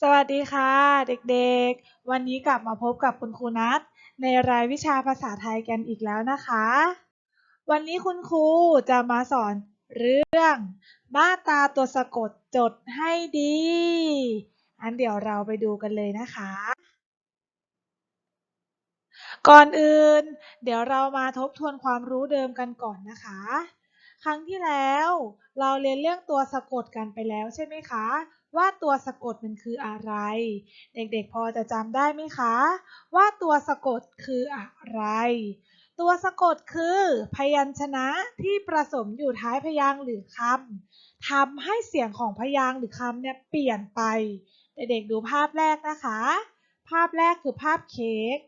สวัสดีค่ะเด็กๆ วันนี้กลับมาพบกับคุณครูนัทในรายวิชาภาษาไทยกันอีกแล้วนะคะ วันนี้คุณครูจะมาสอนเรื่อง มาตราตัวสะกดจดให้ดี อันเดี๋ยวเราไปดูกันเลยนะคะ ก่อนอื่น เดี๋ยวเรามาทบทวนความรู้เดิมกันก่อนนะคะ ครั้งที่แล้ว เราเรียนเรื่องตัวสะกดกันไปแล้วใช่ไหมคะ ว่าตัวสะกดมันคืออะไร เด็กๆพอจะจำได้ไหมคะ ว่าตัวสะกดคืออะไร ตัวสะกดคือ พยัญชนะที่ประสมอยู่ท้ายพยางค์หรือคำทำให้เสียงของพยางค์หรือคำเนี่ยเปลี่ยนไป เด็กๆดูภาพแรกนะคะ ภาพแรกคือภาพเค้ก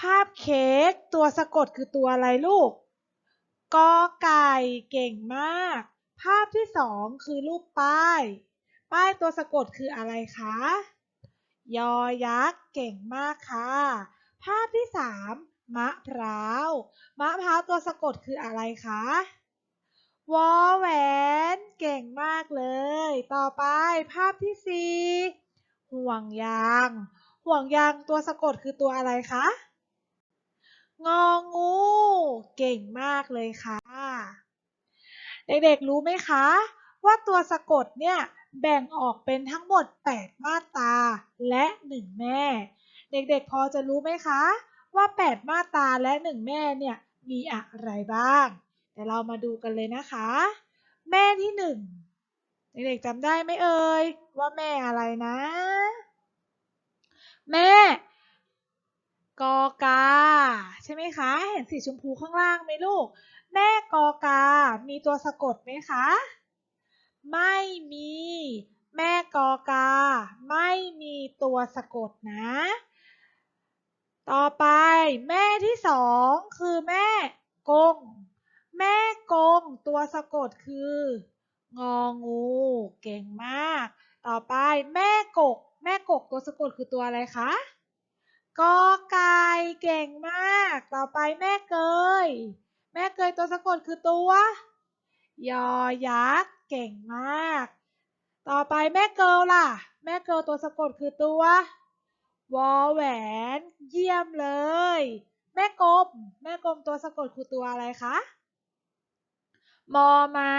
ภาพเค้กตัวสะกดคือตัวอะไรลูกกอไก่เก่งมาก ภาพที่สองคือรูปป้าย ป้ายตัวสะกดคืออะไรคะ ยอยักษ์เก่งมากค่ะ ภาพที่สามมะพร้าว มะพร้าวตัวสะกดคืออะไรคะ วอแหวน เก่งมากเลย ต่อไปภาพที่สี่ห่วงยาง ห่วงยางตัวสะกดคือตัวอะไรคะ งองู เก่งมากเลยค่ะ เด็กๆรู้ไหมคะ ว่าตัวสะกดเนี่ย แบ่งออกเป็นทั้งหมด 8 มาตราและ 1 แม่ เด็กๆพอจะรู้ไหมคะ ว่า 8 มาตราและ 1 แม่เนี่ยมีอะไรบ้างเดี๋ยวเรามาดูกันเลยนะคะ แม่ที่ 1 เด็กๆจำได้ไหมเอ่ยว่าแม่อะไรนะ แม่กอกา ใช่ไหมคะ เห็นสีชมพูข้างล่างไหมลูก แม่กอกา มีตัวสะกดไหมคะ ไม่มี แม่กอกา ไม่มีตัวสะกดนะ ต่อไปแม่ที่สองคือแม่กง แม่กงตัวสะกดคืององู เก่งมาก ต่อไปแม่กก แม่กกตัวสะกดคือตัวอะไรคะกอไก่เก่งมาก ต่อไปแม่เกย แม่เกยตัวสะกดคือตัวยอยักษ์ เก่งมาก ต่อไปแม่เกิลล่ะ แม่เกิลตัวสะกดคือตัววอแหวน เยี่ยมเลย แม่กลม แม่กลมตัวสะกดคือตัวอะไรคะมอม้า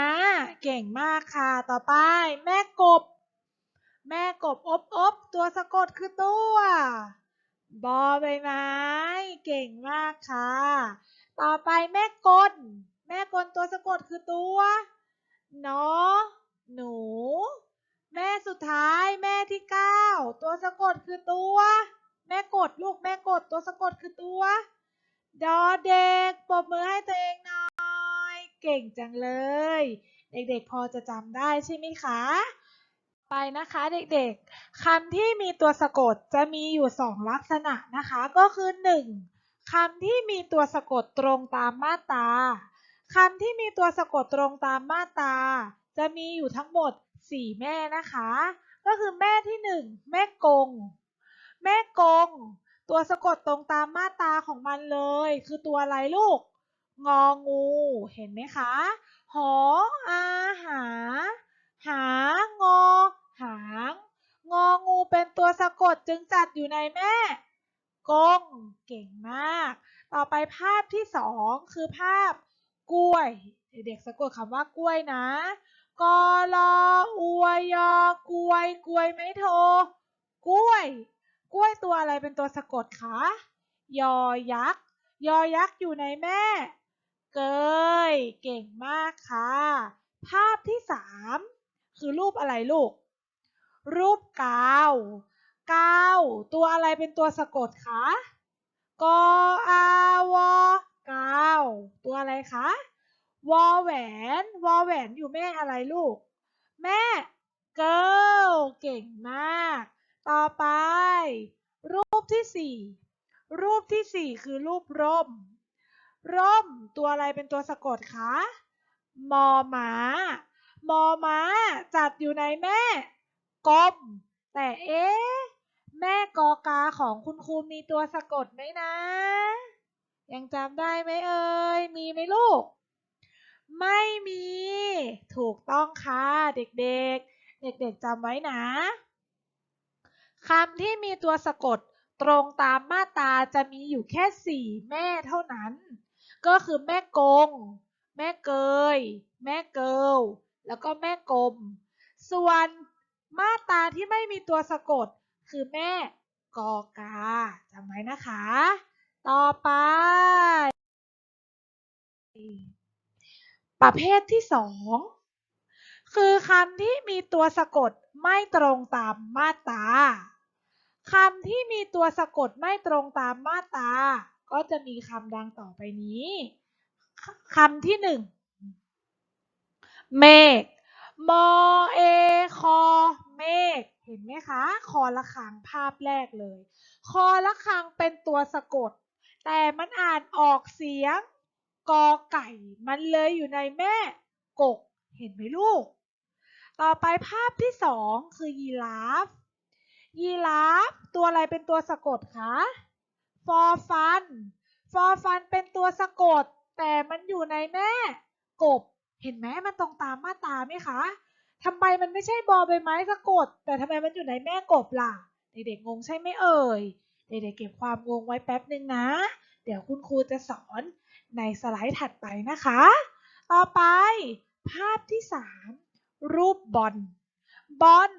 เก่งมากค่ะ ต่อไป แม่กบ แม่กบอบอบตัวสะกดคือตัว บอใบไม้ เก่งมากค่ะ ต่อไปแม่กล แม่กลตัวสะกดคือตัว นอหนู แม่สุดท้ายแม่ที่เก้าตัวสะกดคือตัว แม่กดลูกแม่กดตัวสะกดคือตัว ดอเด็กปรบมือให้ตัวเองหน่อย เก่งจังเลย เด็กๆพอจะจำได้ใช่ไหมคะ ไปนะคะเด็กๆคำที่มีตัวสะกดจะมีอยู่สองลักษณะนะคะ ก็คือ 1. คำที่มีตัวสะกดตรงตามมาตรา คำที่มีตัวสะกดตรงตามมาตรา จะมีอยู่ทั้งหมด 4 แม่นะคะ ก็คือแม่ที่ 1 แม่กง แม่กง ตัวสะกดตรงตามมาตราของมันเลย คือตัวอะไรลูก งองู เห็นไหมคะ หออาหา หางอหาง งองูเป็นตัวสะกดจึงจัดอยู่ในแม่กง เก่งมาก ต่อไปภาพที่สองคือภาพ กล้วย เด็กๆสะกดคำว่ากล้วยนะกอลออวยอกล้วย กล้วยไม่โทกล้วย กล้วยตัวอะไรเป็นตัวสะกดคะยอยักษ์ยอยักษ์อยู่ในแม่ เกย เก่งมากค่ะ ภาพที่สามคือรูปอะไรลูก รูปกาว กาว ตัวอะไรเป็นตัวสะกดคะ คะ วอแหวน วอแหวนอยู่แม่อะไรลูก แม่เกิลเก่งมาก ต่อไป รูปที่สี่รูปที่สี่คือรูปร่ม ร่มตัวอะไรเป็นตัวสะกดคะ มอม้ามอม้าจัดอยู่ในแม่กลมแต่เอ๊ะ แม่กอกาของคุณครูมีตัวสะกดไหมนะ ยังจำได้ไหมเอ่ย มีไหมลูก ไม่มี ถูกต้องค่ะเด็กๆ เด็กๆจำไว้นะคำที่มีตัวสะกดตรงตามมาตาจะมีอยู่แค่สี่แม่เท่านั้น ก็คือแม่กง แม่เกย แม่เกิลแล้วก็แม่กลม ส่วนมาตาที่ไม่มีตัวสะกดคือแม่กอกาจำไว้นะคะ ต่อไป ประเภทที่สองคือคำที่มีตัวสะกดไม่ตรงตามมาตราคำที่มีตัวสะกดไม่ตรงตามมาตราก็จะมีคำดังต่อไปนี้คำที่หนึ่งเมฆมอเอคอเมฆเห็นไหมคะ คอละคังภาพแรกเลย คอละคังเป็นตัวสะกด แต่มันอ่านออกเสียงกอไก่ มันเลยอยู่ในแม่กก เห็นไหมลูก ต่อไปภาพที่สองคือยีราฟ ยีราฟ ตัวอะไรเป็นตัวสะกดคะฟอฟัน ฟอฟันเป็นตัวสะกด แต่มันอยู่ในแม่กบ เห็นไหมมันตรงตามมาตราไหมคะทำไมมันไม่ใช่บอใบไม้สะกด แต่ทำไมมันอยู่ในแม่กบล่ะ เด็กๆงงใช่ไหมเอ่ย เด็กๆเก็บความงงไว้แป๊บหนึ่งนะ เดี๋ยวคุณครูจะสอนในสไลด์ถัดไปนะคะ ต่อไป ภาพที่ 3 รูปบอล บอล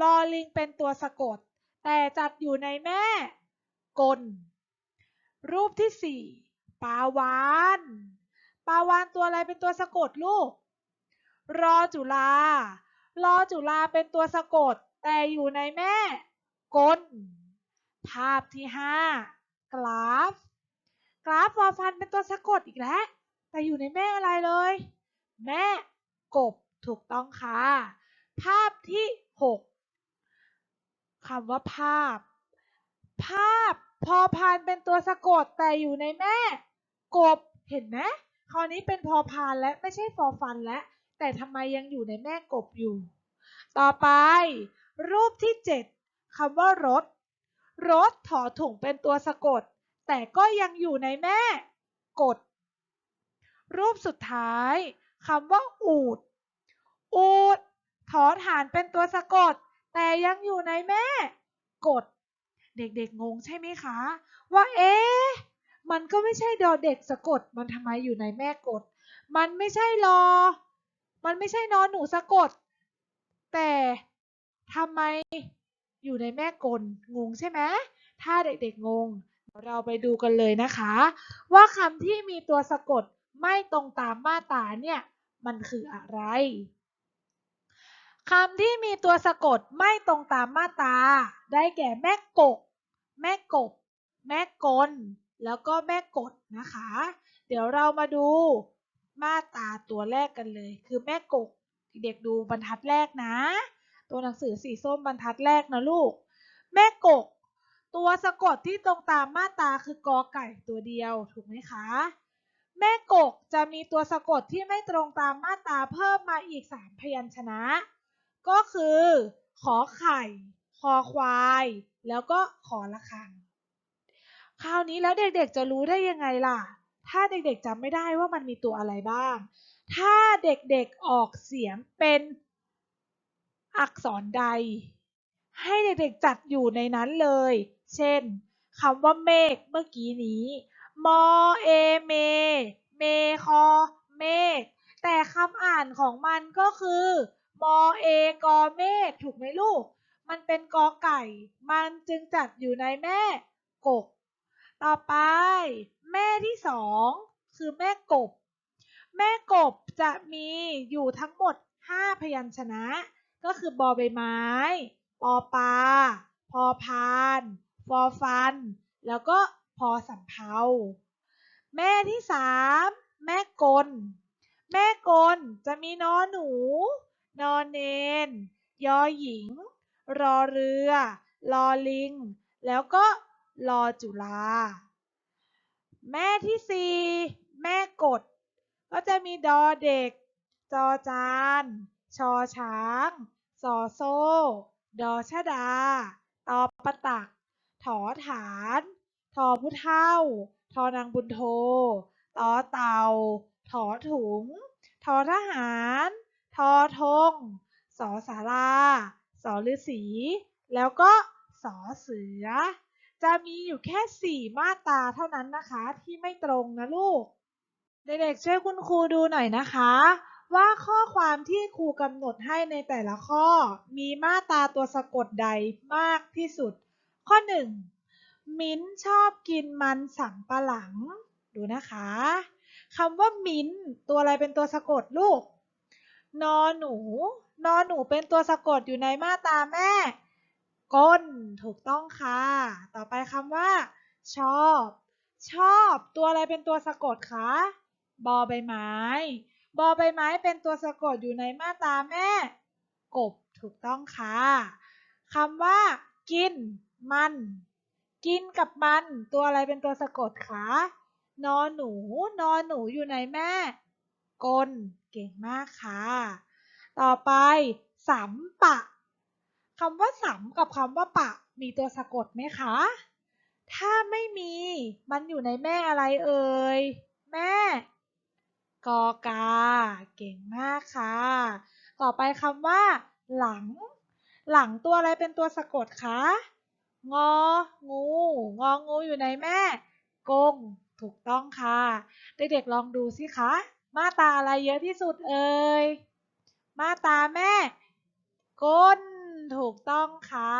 ลอลิงเป็นตัวสะกด แต่จัดอยู่ในแม่ กล รูปที่ 4ปลาวานปลาวานตัวอะไรเป็นตัวสะกดลูก รอจุลารอจุลาเป็นตัวสะกด แต่อยู่ในแม่ กล ภาพที่ 5 กราฟ กราฟฟอฟันเป็นตัวสะกดอีกแล้ว แต่อยู่ในแม่อะไรเลย แม่กบถูกต้องค่ะ ภาพที่ 6คำว่าภาพ ภาพพอพานเป็นตัวสะกดแต่อยู่ในแม่ กบเห็นไหมคราวนี้เป็นพอพานและไม่ใช่ฟอฟันแล้วแต่ทำไมยังอยู่ในแม่กบอยู่ ต่อไป รูปที่ 7คำว่ารถ รถถอถุงเป็นตัวสะกด แต่ก็ยังอยู่ในแม่ กด รูปสุดท้ายคำว่าอูด อูด ถอฐานเป็นตัวสะกด แต่ยังอยู่ในแม่ กด เด็กๆงงใช่ไหมคะ ว่าเอ๊ะมันก็ไม่ใช่ดอเด็กสะกด มันทำไมอยู่ในแม่กด มันไม่ใช่รอ มันไม่ใช่นอนหนูสะกด แต่ทำไม อยู่ในแม่กลงงใช่ไหมถ้าเด็กๆงง เราไปดูกันเลยนะคะ ว่าคำที่มีตัวสะกดไม่ตรงตามมาตราเนี่ยมันคืออะไรคำที่มีตัวสะกดไม่ตรงตามมาตราได้แก่แม่กก แม่กบ แม่กล แล้วก็แม่กดนะคะ เดี๋ยวเรามาดูมาตราตัวแรกกันเลย คือแม่กก เด็กดูบรรทัดแรกนะ ตัวหนังสือสีส้มบรรทัดแรกนะลูก แม่กก ตัวสะกดที่ตรงตามมาตาคือกอไก่ตัวเดียวถูกไหมคะ แม่กกจะมีตัวสะกดที่ไม่ตรงตามมาตาเพิ่มมาอีก 3 พยัญชนะ ก็คือ ขอไข่ คอควาย แล้วก็ขอละคังคราวนี้แล้วเด็กๆจะรู้ได้ยังไงล่ะ ถ้าเด็กๆจำไม่ได้ว่ามันมีตัวอะไรบ้าง ถ้าเด็กๆออกเสียงเป็น อักษรใด ให้เด็กๆจัดอยู่ในนั้นเลย เช่นคำว่าเมฆเมื่อกี้นี้ มอเอเม เมคอเมฆแต่คำอ่านของมันก็คือ มอเอกอเมฆถูกไหมลูก มันเป็นกอไก่ มันจึงจัดอยู่ในแม่กกต่อไป แม่ที่สองคือแม่กบ แม่กบจะมีอยู่ทั้งหมด 5 พยัญชนะ ก็คือบอใบไม้ ปอปลา พอพาน ฟอฟัน แล้วก็พอสำเภาแม่ที่สามแม่กล แม่กลจะมีนอหนู นอนเนน ยอหญิง รอเรือลอลิง แล้วก็รอจุฬาแม่ที่สี่แม่กด ก็จะมีดอเด็ก จอจาน ชอช้าง สอโซ่ดอชดา ตอประตัก ถอฐาน ทอผู้เท่า ทอนางบุญโท ตอเต่า ถอถุง ทอทหาร ทอธง สอสาราสอฤาษี แล้วก็สอเสือ จะมีอยู่แค่สี่มาตราเท่านั้นนะคะที่ไม่ตรงนะลูก เด็กๆช่วยคุณครูดูหน่อยนะคะ ว่าข้อความที่ครูกำหนดให้ในแต่ละข้อ มีมาตราตัวสะกดใดมากที่สุด ข้อ 1. มิ้นชอบกินมันสำปะหลัง ดูนะคะคำว่ามิ้นตัวอะไรเป็นตัวสะกดลูก นอหนู นอหนูเป็นตัวสะกดอยู่ในมาตราแม่ ก้นถูกต้องค่ะ ต่อไปคำว่า ชอบ ชอบตัวอะไรเป็นตัวสะกดคะ บอใบไม้ บอใบไม้เป็นตัวสะกดอยู่ในมาตราแม่ กบถูกต้องค่ะคำว่า กิน มัน กินกับมัน ตัวอะไรเป็นตัวสะกดคะนอนหนูนอนหนูอยู่ในแม่ กลเก่งมากค่ะ ต่อไปสำปะคำว่าสำกับคำว่าปะ มีตัวสะกดไหมคะ ถ้าไม่มี มันอยู่ในแม่อะไรเอ่ย แม่ กอกา เก่งมากค่ะ ต่อไปคำว่า หลัง หลังตัวอะไรเป็นตัวสะกดคะงอ งู งองูอยู่ในแม่ กง ถูกต้องค่ะ เด็กๆลองดูสิคะ มาตาอะไรเยอะที่สุดเอ่ย มาตาแม่ ก้น ถูกต้องค่ะ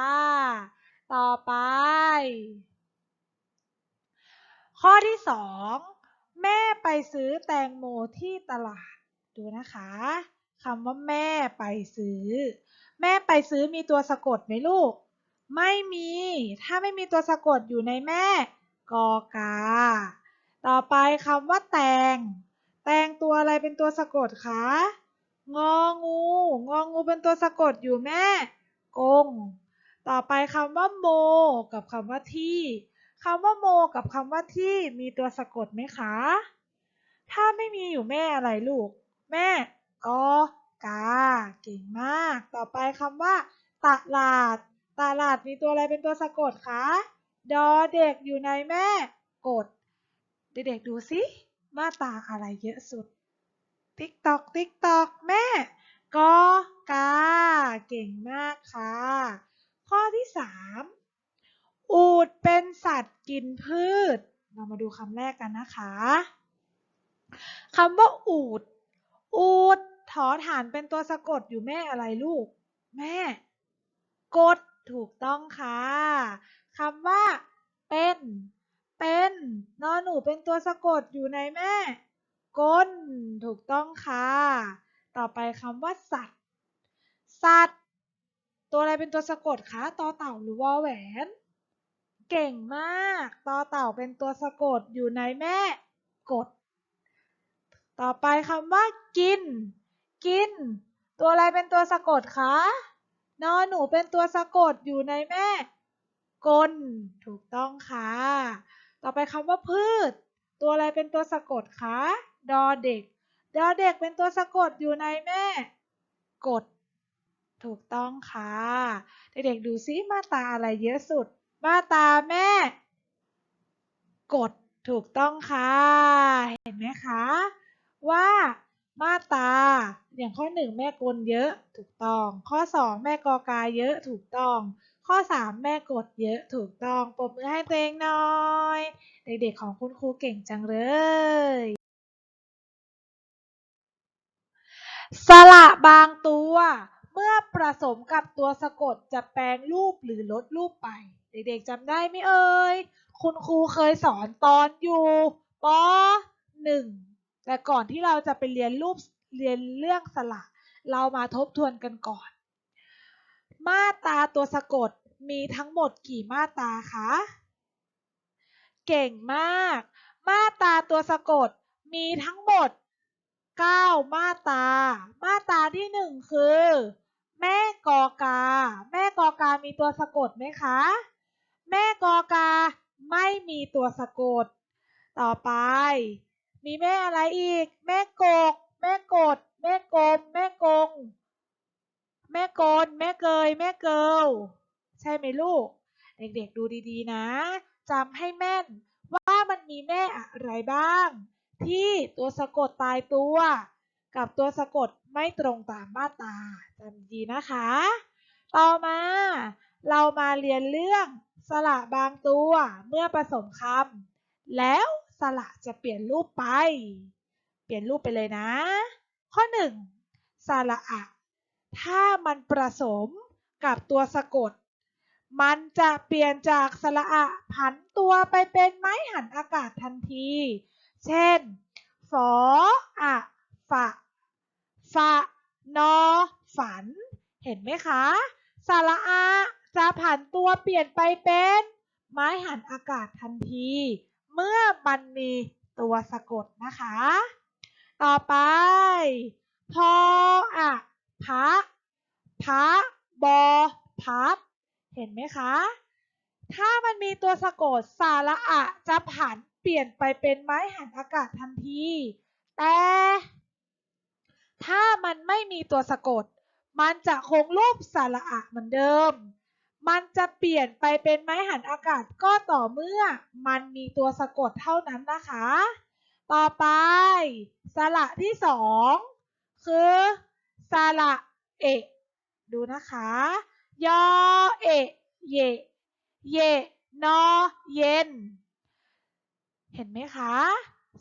ต่อไป ข้อที่สอง แม่ไปซื้อแตงโมที่ตลาด ดูนะคะคำว่าแม่ไปซื้อ แม่ไปซื้อมีตัวสะกดไหมลูก ไม่มี ถ้าไม่มีตัวสะกดอยู่ในแม่กอกา ต่อไปคำว่าแตง แตงตัวอะไรเป็นตัวสะกดคะ งองู งองูเป็นตัวสะกดอยู่แม่ กง ต่อไปคำว่าโม กับคำว่าที่ คำว่าโมกับคำว่าที่มีตัวสะกดไหมคะ ถ้าไม่มีอยู่แม่อะไรลูก แม่กอกา เก่งมาก ต่อไปคำว่าตลาด ตลาดมีตัวอะไรเป็นตัวสะกดคะ ดอเด็กอยู่ในแม่กด เด็กๆดูสิมาตาอะไรเยอะสุด ติ๊กตอก ติ๊กตอก แม่กอกา เก่งมากค่ะ ข้อที่สาม อูฐเป็นสัตว์กินพืช เรามาดูคำแรกกันนะคะคำว่าอูฐอูฐถอฐานเป็นตัวสะกดอยู่แม่อะไรลูก แม่ กดถูกต้องค่ะคำว่า เป็น เป็นนอนหนูเป็นตัวสะกดอยู่ในแม่ ก้น ถูกต้องค่ะ ต่อไปคำว่าสัตว์ สัตว์ ตัวอะไรเป็นตัวสะกดคะต่อเต่าหรือวอแหวน เก่งมาก ต่อเต่าเป็นตัวสะกดอยู่ในแม่กด ต่อไปคำว่ากิน กิน ตัวอะไรเป็นตัวสะกดคะ นอนหนูเป็นตัวสะกดอยู่ในแม่กล ถูกต้องค่ะ ต่อไปคำว่าพืช ตัวอะไรเป็นตัวสะกดคะ ดอเด็ก ดอเด็กเป็นตัวสะกดอยู่ในแม่ กด ถูกต้องค่ะ เด็กๆดูซิมาตาอะไรเยอะสุด มาตาแม่ กดถูกต้องค่ะ เห็นไหมคะ ว่ามาตา อย่างข้อ 1 แม่กลเยอะถูกต้อง ข้อ 2 แม่กอกาเยอะถูกต้อง ข้อ 3 แม่กดเยอะถูกต้องปรบมือให้ตัวเองหน่อย เด็กๆของคุณครูเก่งจังเลย สระบางตัว เมื่อผสมกับตัวสะกดจะแปลงรูปหรือลดรูปไป เด็กๆจำได้ไหมเอ่ย คุณครูเคยสอนตอนอยู่ป .1 แต่ก่อนที่เราจะไปเรียนรูปเรียนเรื่องสระ เรามาทบทวนกันก่อน มาตราตัวสะกดมีทั้งหมดกี่มาตราคะ เก่งมาก มาตราตัวสะกดมีทั้งหมด 9 มาตรา มาตราที่ 1 คือ แม่กอกา แม่กอกามีตัวสะกดไหมคะ แม่กอกา ไม่มีตัวสะกด ต่อไป มีแม่อะไรอีก แม่กก แม่กด แม่กลมแม่กง แม่กลแม่เกย แม่เกิลใช่ไหมลูก เด็กๆดูดีๆนะจำให้แม่นว่ามันมีแม่อะไรบ้าง ที่ตัวสะกดตายตัว กับตัวสะกดไม่ตรงตามมาตราจำดีนะคะ ต่อมาเรามาเรียนเรื่อง สระบางตัวเมื่อผสมคำแล้วสระจะเปลี่ยนรูปไป เปลี่ยนรูปไปเลยนะ ข้อหนึ่งสระอะถ้ามันผสมกับตัวสะกด มันจะเปลี่ยนจากสระอะผันตัวไปเป็นไม้หันอากาศทันที เช่น ฝออะฝะฝะนอฝัน เห็นไหมคะสระอา จะผันตัวเปลี่ยนไปเป็น ไม้หันอากาศทันที เมื่อมันมีตัวสะกดนะคะ ต่อไป พออะพะพะบอพับ เห็นไหมคะ ถ้ามันมีตัวสะกดสาระอะจะผันเปลี่ยนไปเป็นไม้หันอากาศทันที แต่ ถ้ามันไม่มีตัวสะกด มันจะคงรูปสาระอะเหมือนเดิม มันจะเปลี่ยนไปเป็นไม้หันอากาศก็ต่อเมื่อมันมีตัวสะกดเท่านั้นนะคะ ต่อไป สระที่สองคือสระเอะดูนะคะ ยอเอะเยเยนอเย็น เห็นไหมคะ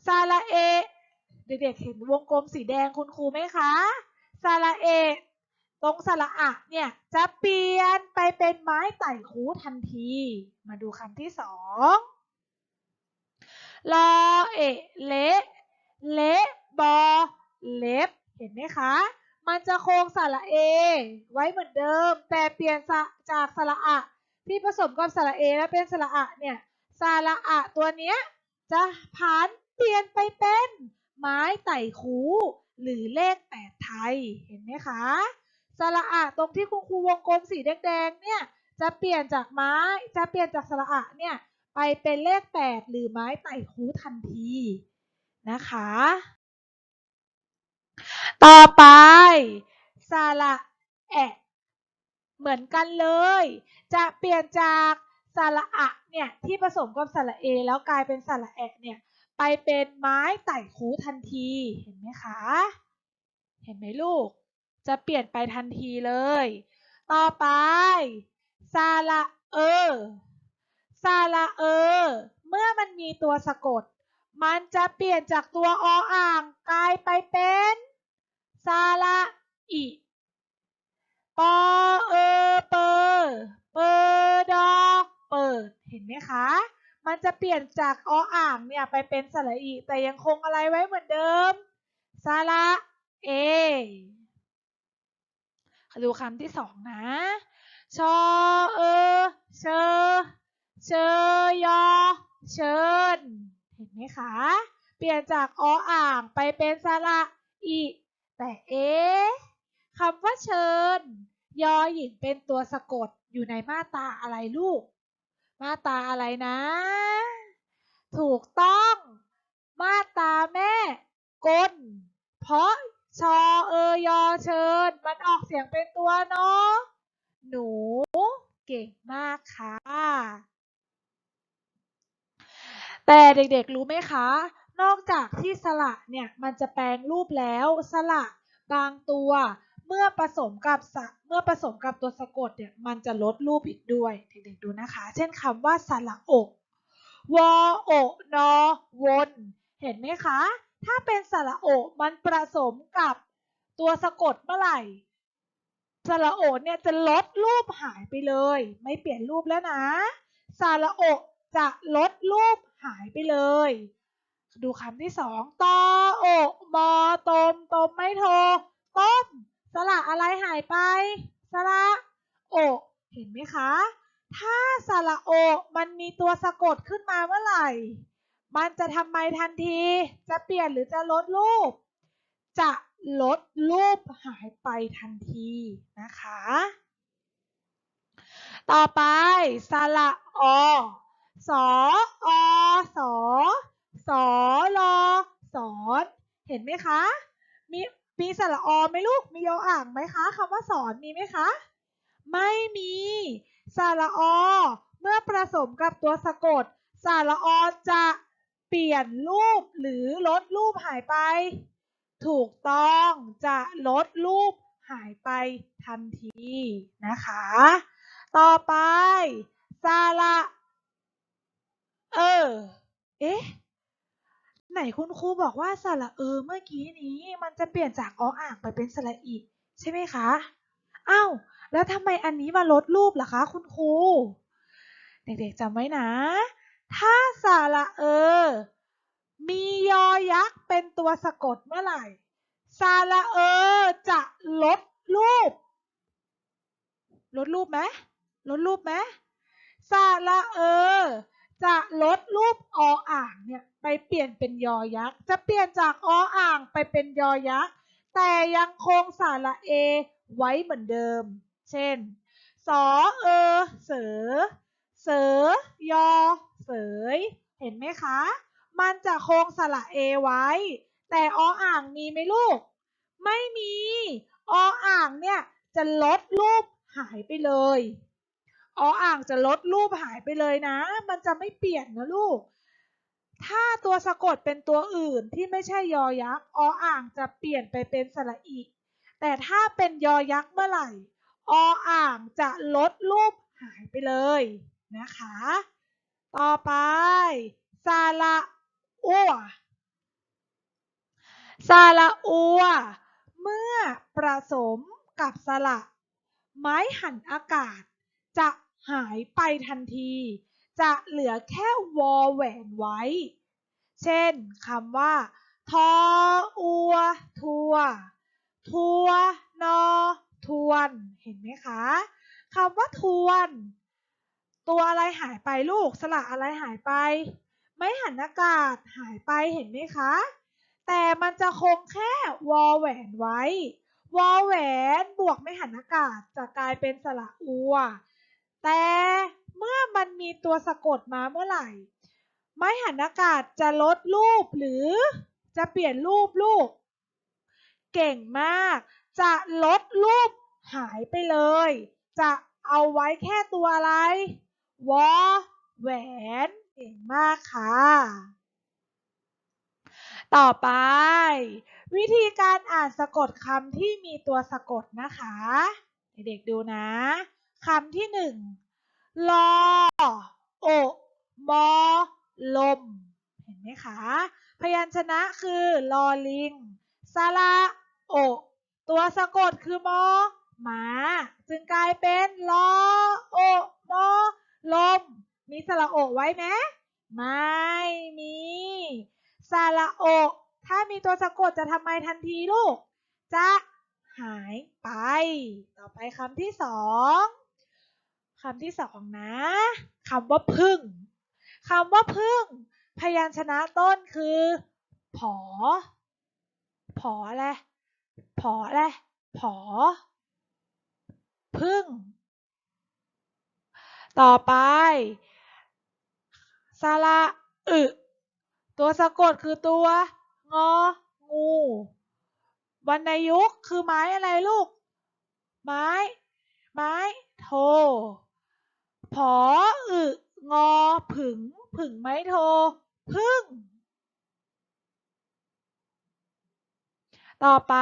สระเอะเด็กๆเห็นวงกลมสีแดงคุณครูไหมคะสระเอะ ตรงสระอะเนี่ยจะเปลี่ยนไปเป็นไม้ไต่คูทันที มาดูคำที่สองลอเอะเละเละบอเล็บ เห็นไหมคะ มันจะคงสระเอ ไว้เหมือนเดิม แต่เปลี่ยนจากสระอะที่ผสมกับสระเอแล้วเป็นสระอะเนี่ยสระอะตัวเนี้ยจะผันเปลี่ยนไปเป็นไม้ไต่คูหรือเลขแปดไทย เห็นไหมคะ สระอะตรงที่คุณครูวงกลมสีแดงๆเนี่ยจะเปลี่ยนจากไม้จะเปลี่ยนจากสระอะเนี่ยไปเป็นเลขแปดหรือไม้ไต่คูทันทีนะคะ ต่อไปสระแอะเหมือนกันเลย จะเปลี่ยนจากสระอะเนี่ยที่ผสมกับสระเอ แล้วกลายเป็นสระแอะเนี่ยไปเป็นไม้ไต่คูทันทีเห็นไหมคะ เห็นไหมลูก จะเปลี่ยนไปทันทีเลย ต่อไปสระเออสระเออ เมื่อมันมีตัวสะกด มันจะเปลี่ยนจากตัวออ่างกลายไปเป็นสระอิปอเออเปอเปอดอเปิด เห็นไหมคะ มันจะเปลี่ยนจากออ่างเนี่ยไปเป็นสระอีแต่ยังคงอะไรไว้เหมือนเดิมสระเอ ดูคำที่สองนะ ชอเออเชอเชยอเชิญเห็นไหมคะ เปลี่ยนจากออ่างไปเป็นสระอีแต่เอ๊คำว่าเชิญ ยอหญิงเป็นตัวสะกดอยู่ในมาตาอะไรลูก มาตาอะไรนะ ถูกต้อง มาตาแม่กลเพราะ ชอเอยอเชิญ มันออกเสียงเป็นตัวเนาะ หนูเก่งมากค่ะ แต่เด็กๆรู้ไหมคะ นอกจากที่สระเนี่ยมันจะแปลงรูปแล้วสระบางตัว เมื่อผสมกับเมื่อผสมกับตัวสะกดเนี่ยมันจะลดรูปอีกด้วย เด็กๆดูนะคะ เช่นคำว่าสระอกวอโอนอวน เห็นไหมคะ ถ้าเป็นสระโอมันผสมกับตัวสะกดเมื่อไหร่สระโอเนี่ยจะลดรูปหายไปเลย ไม่เปลี่ยนรูปแล้วนะสระโอจะลดรูปหายไปเลย ดูคำที่สองตอโอกมอตมตมไม่โทต้มสระอะไรหายไป สระโอกเห็นไหมคะ ถ้าสระโอกมันมีตัวสะกดขึ้นมาเมื่อไหร่ มันจะทำไมทันที จะเปลี่ยนหรือจะลดรูป จะลดรูปหายไปทันทีนะคะ ต่อไปสระอสออสอสอรอสอนเห็นไหมคะ มีมีสระอไหมลูก มียออ่างไหมคะคำว่าสอนมีไหมคะ ไม่มีสระอ เมื่อผสมกับตัวสะกดสระอจะ เปลี่ยนรูปหรือลดรูปหายไป ถูกต้องจะลดรูปหายไปทันทีนะคะ ต่อไปสระเออ เอ๊ะ ไหนคุณครูบอกว่าสระเออเมื่อกี้นี้มันจะเปลี่ยนจากออ่างไปเป็นสระอีใช่ไหมคะอ้าวแล้วทำไมอันนี้มาลดรูปล่ะคะ คุณครู เด็กๆจำไว้นะ ถ้าสระเออ มียอยักษ์เป็นตัวสะกดเมื่อไหร่ สระเออจะลดรูป ลดรูปไหมลดรูปไหมสระเออ จะลดรูปออ่างเนี่ยไปเปลี่ยนเป็นยอยักษ์ จะเปลี่ยนจากออ่างไปเป็นยอยักษ์ แต่ยังคงสระเอไว้เหมือนเดิม เช่น สอเออเสอ เสยอ เสย เห็นไหมคะ มันจะคงสระเอไว้ แต่ออ่างมีไหมลูก ไม่มี ออ่างเนี่ยจะลดรูปหายไปเลย ออ่างจะลดรูปหายไปเลยนะ มันจะไม่เปลี่ยนนะลูก ถ้าตัวสะกดเป็นตัวอื่นที่ไม่ใช่ยอยักษ์ ออ่างจะเปลี่ยนไปเป็นสระอีแต่ถ้าเป็นยอยักษ์เมื่อไหร่ ออ่างจะลดรูปหายไปเลย นะคะ ต่อไปสระอัวสระอัวเมื่อประสมกับสระไม้หันอากาศ จะหายไปทันที จะเหลือแค่วอแหวนไว้ เช่นคำว่า ทออัว ทัว ทัวนอทวน เห็นไหมคะคำว่าทวน ตัวอะไรหายไปลูกสระอะไรหายไป ไม้หันอากาศหายไปเห็นไหมคะ แต่มันจะคงแค่วอแหวนไว้ วอแหวนบวกไม่หันอากาศจะกลายเป็นสระอัว แต่เมื่อมันมีตัวสะกดมาเมื่อไหร่ ไม้หันอากาศจะลดรูปหรือจะเปลี่ยนรูปลูก เก่งมาก จะลดรูปหายไปเลย จะเอาไว้แค่ตัวอะไร วอแหวนเก่งมากค่ะ ต่อไป วิธีการอ่านสะกดคำที่มีตัวสะกดนะคะ เด็กๆดูนะคำที่หนึ่งลอโอมอลม เห็นไหมคะ พยัญชนะคือลอลิงสระโอ ตัวสะกดคือมอหมา จึงกลายเป็นลอโอมอ ลม มีสระโอไว้ไหมไม่มีสระโอถ้ามีตัวสะกดจะทำไมทันทีลูก จะหายไป ต่อไปคำที่สองคำที่สองนะคำว่าพึ่งคำว่าพึ่ง พยัญชนะต้นคือ ผอ ผออะไรผออะไรผอ พึ่ง ต่อไปสระอึตัวสะกดคือตัว งอ งูวรรณยุกต์คือไม้อะไรลูก ไม้ ไม้ โท ผออึงอ ผึ่ง ผึ่งไม้โท พึ่ง ต่อไป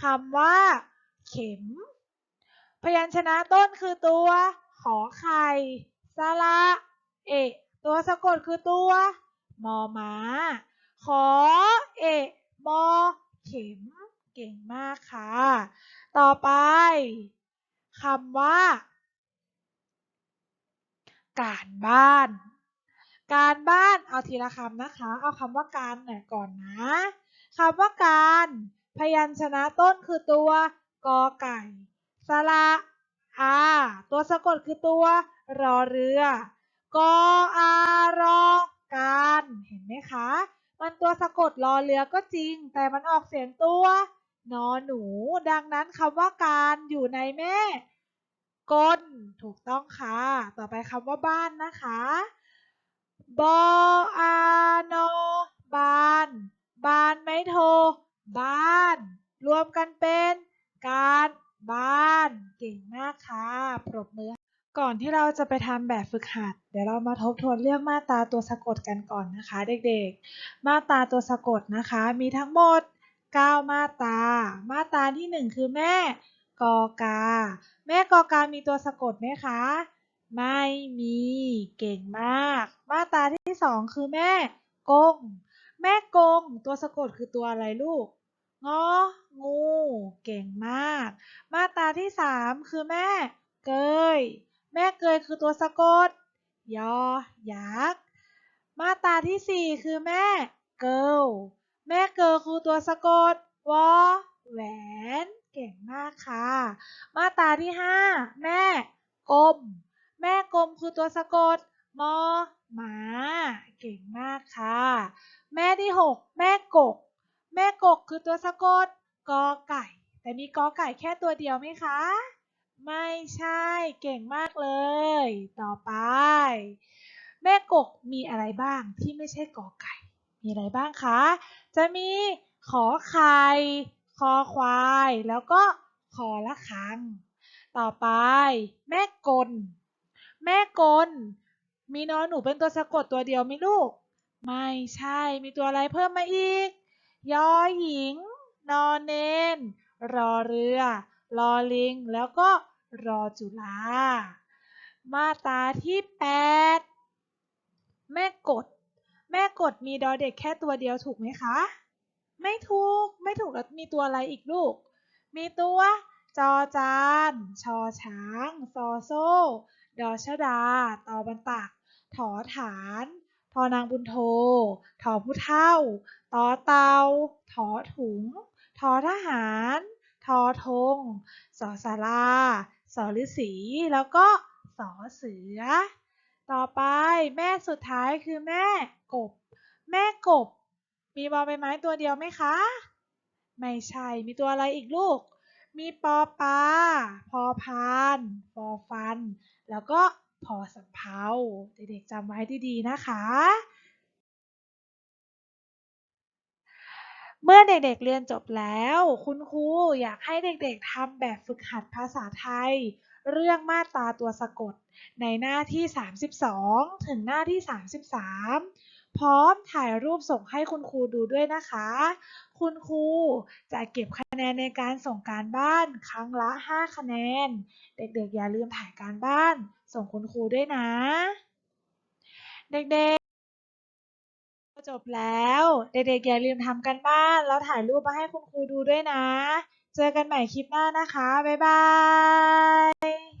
คำว่า เข็ม พยัญชนะต้นคือตัว ขอไข่สระเอะตัวสะกดคือตัวมอม้าขอเอะมอเข็ม เก่งมากค่ะ ต่อไปคำว่า การบ้าน การบ้านเอาทีละคำนะคะ เอาคำว่าการหน่อยก่อนนะคำว่าการ พยัญชนะต้นคือตัวกอไก่สระ อาตัวสะกดคือตัวรอเรือกออารอการเห็นไหมคะ มันตัวสะกดรอเรือก็จริง แต่มันออกเสียงตัวนอหนู ดังนั้นคำว่าการอยู่ในแม่กลถูกต้องค่ะ ต่อไปคำว่าบ้านนะคะ บออานอบ้านบ้านไม่โท บ้าน รวมกันเป็นการ บ้าน เก่งมากค่ะ ปรบมือ ก่อนที่เราจะไปทำแบบฝึกหัด เดี๋ยวเรามาทบทวนเรื่องมาตราตัวสะกดกันก่อนนะคะ เด็กๆ มาตราตัวสะกดนะคะ มีทั้งหมด 9 มาตรา มาตราที่ 1 คือแม่กอกา แม่กอกา มีตัวสะกดไหมคะ ไม่มี เก่งมาก มาตราที่สองคือแม่กง แม่กง ตัวสะกดคือตัวอะไรลูกงอ งู เก่งมาก มาตรา ที่สามคือแม่ เกย แม่เกยคือตัวสะกด ยอยักษ์ มาตราที่สี่คือแม่ เกิลแม่เกิลคือตัวสะกด วอ แหวน เก่งมากค่ะ มาตราที่ห้าแม่ กลม แม่กลมคือตัวสะกด มอหมา เก่งมากค่ะ แม่ที่หกแม่กก แม่กกคือตัวสะกด กอไก่ แต่มีกอไก่แค่ตัวเดียวไหมคะ ไม่ใช่ เก่งมากเลย ต่อไป แม่กกมีอะไรบ้างที่ไม่ใช่กอไก่ มีอะไรบ้างคะ จะมีขอไข่คอควาย แล้วก็คอละคัง ต่อไป แม่กล แม่กล มีนอนหนูเป็นตัวสะกดตัวเดียวไหมลูก ไม่ใช่ มีตัวอะไรเพิ่มมาอีก ยอหญิง นอนเนน รอเรือ รอลิง แล้วก็รอจุฬา มาตราที่แปดแม่กด แม่กดมีดอเด็กแค่ตัวเดียวถูกไหมคะ ไม่ถูก ไม่ถูกแล้วมีตัวอะไรอีกลูก มีตัวจอจาน ชอช้าง ซอโซ่ ดอชดา ตอบันตัก ถอฐาน ทอนางบุญโททอผู้เท่า ตอเตา ถอถุง ทอทหาร ทอธงสอสาราสอฤาษีแล้วก็สอเสือ ต่อไปแม่สุดท้ายคือแม่กบ แม่กบ มีบอใบไม้ตัวเดียวไหมคะ ไม่ใช่ มีตัวอะไรอีกลูก มีปอปลาพอพานฟอฟัน แล้วก็พอสำเภาเด็กๆจำไว้ดีๆนะคะ เมื่อเด็กๆเรียนจบแล้ว คุณครูอยากให้เด็กๆทำแบบฝึกหัดภาษาไทย เรื่องมาตราตัวสะกด ในหน้าที่ 32 ถึงหน้าที่ 33 พร้อมถ่ายรูปส่งให้คุณครูดูด้วยนะคะ คุณครูจะเก็บคะแนนในการส่งการบ้านครั้งละ 5 คะแนน เด็กๆอย่าลืมถ่ายการบ้าน ส่งคุณครูด้วยนะ เด็กๆ จบแล้ว เด็กๆอย่าลืมทำกันบ้าน แล้วถ่ายรูปมาให้คุณครูดูด้วยนะ เจอกันใหม่คลิปหน้านะคะ บ๊ายบาย